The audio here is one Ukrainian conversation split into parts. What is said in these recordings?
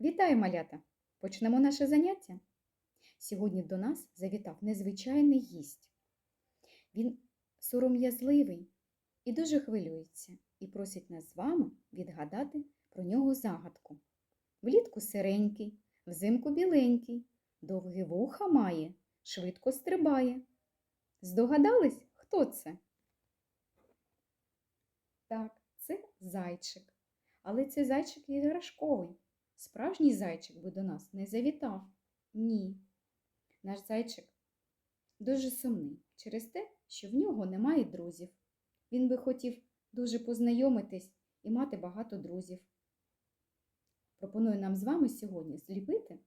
Вітаю, малята! Почнемо наше заняття. Сьогодні до нас завітав незвичайний гість. Він сором'язливий і дуже хвилюється і просить нас з вами відгадати про нього загадку. Влітку сиренький, взимку біленький, довгі вуха має, швидко стрибає. Здогадались, хто це? Так, це зайчик. Але це зайчик іграшковий. Справжній зайчик би до нас не завітав. Ні. Наш зайчик дуже сумний через те, що в нього немає друзів. Він би хотів дуже познайомитись і мати багато друзів. Пропоную нам з вами сьогодні зліпити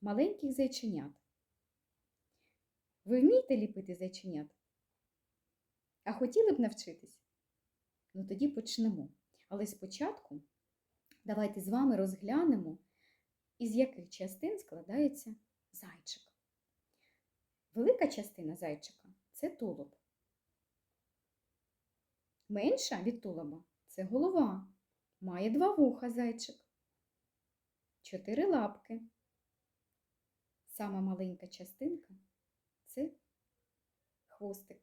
маленьких зайченят. Ви вмієте ліпити зайченят? А хотіли б навчитись? Ну тоді почнемо. Але спочатку давайте з вами розглянемо, із яких частин складається зайчик. Велика частина зайчика це тулуб. Менша від тулуба це голова. Має два вуха зайчик, чотири лапки. Сама маленька частинка це хвостик.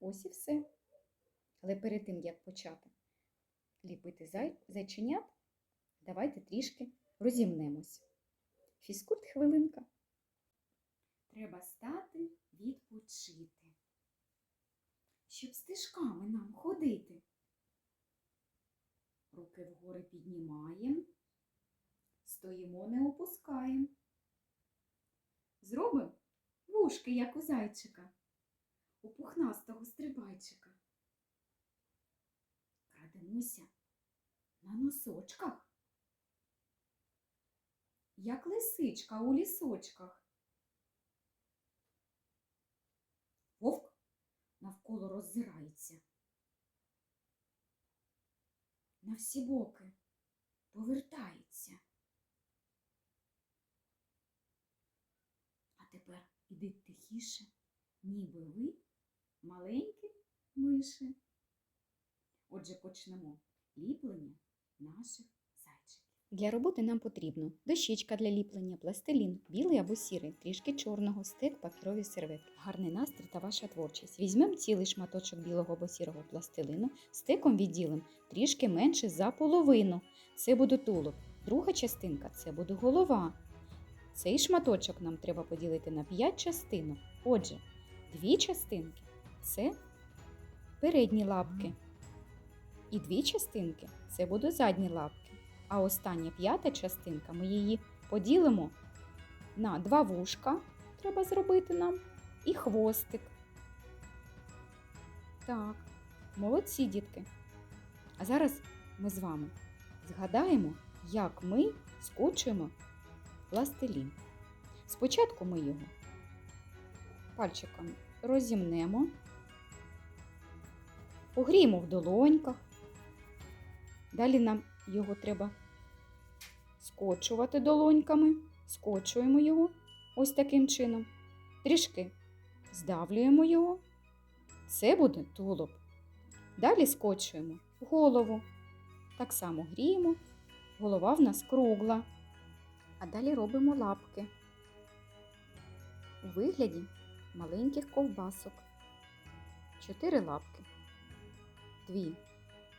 Ось і все. Але перед тим, як почати ліпити зай... зайченят, давайте трішки розімнемось. Фізкульт хвилинка. Треба стати відпочити, щоб стежками нам ходити. Руки вгори піднімаємо, стоїмо, не опускаємо. Зробимо вушки, як у зайчика, у пухнастого стрибайчика. Крадемося на носочках, як лисичка у лісочках. Вовк навколо роззирається. На всі боки повертається. А тепер ідіть тихіше, ніби ви маленькі миші. Отже, почнемо ліплення наших. Для роботи нам потрібно дощечка для ліплення, пластилін, білий або сірий, трішки чорного, стек, паперові серветки, гарний настрій та ваша творчість. Візьмемо цілий шматочок білого або сірого пластилину, стеком відділимо трішки менше за половину. Це буде тулуб. Друга частинка це буде голова. Цей шматочок нам треба поділити на 5 частинок. Отже, дві частинки це передні лапки. І дві частинки це будуть задні лапки. А остання п'ята частинка ми її поділимо на два вушка, треба зробити нам, і хвостик. Так, молодці, дітки. А зараз ми з вами згадаємо, як ми скочуємо пластилін. Спочатку ми його пальчиком розімнемо, погріємо в долоньках. Далі нам його треба скочувати долоньками, скочуємо його ось таким чином. Трішки здавлюємо його. Це буде тулуб. Далі скочуємо голову. Так само гріємо. Голова в нас кругла. А далі робимо лапки у вигляді маленьких ковбасок. Чотири лапки. Дві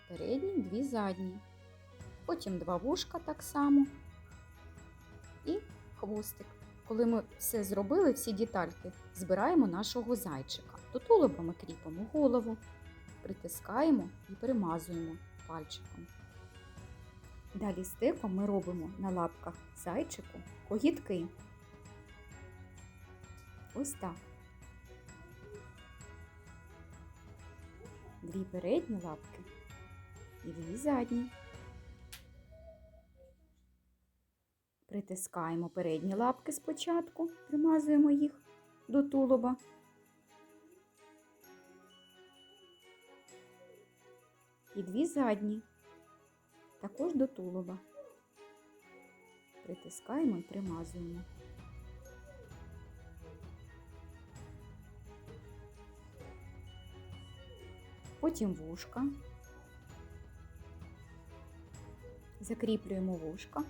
передні, дві задні. Потім два вушка так само і хвостик. Коли ми все зробили, всі детальки, збираємо нашого зайчика. До тулуба ми кріпимо голову, притискаємо і перемазуємо пальчиком. Далі стеком ми робимо на лапках зайчику когітки. Ось так. Дві передні лапки і дві задні. Притискаємо передні лапки спочатку, примазуємо їх до тулуба. І дві задні, також до тулуба. Притискаємо і примазуємо. Потім вушка. Закріплюємо вушка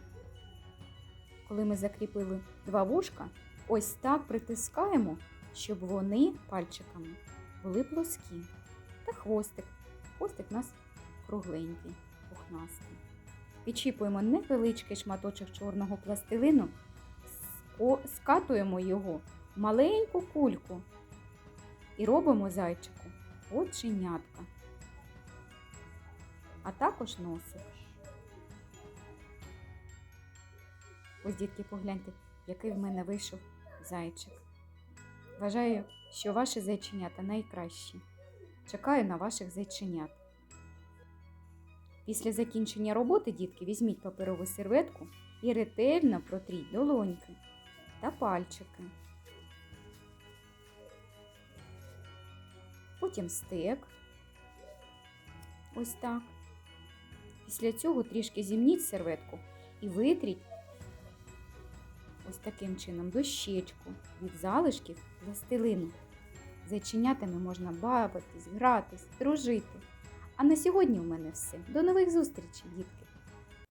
коли ми закріпили два вушка, ось так притискаємо, щоб вони пальчиками були плоскі. Та хвостик. Хвостик у нас кругленький, пухнастий. Підчіпуємо невеличкий шматочок чорного пластилину, скатуємо його в маленьку кульку і робимо зайчику оченятка, а також носик. Ось, дітки, погляньте, який в мене вийшов зайчик. Вважаю, що ваші зайченята найкращі. Чекаю на ваших зайченят. Після закінчення роботи, дітки, візьміть паперову серветку і ретельно протріть долоньки та пальчики. Потім стек. Ось так. Після цього трішки зімніть серветку і витріть ось таким чином дощечку від залишків пластилину. Зайченятами можна бавитись, гратись, дружити. А на сьогодні у мене все. До нових зустрічей, дітки!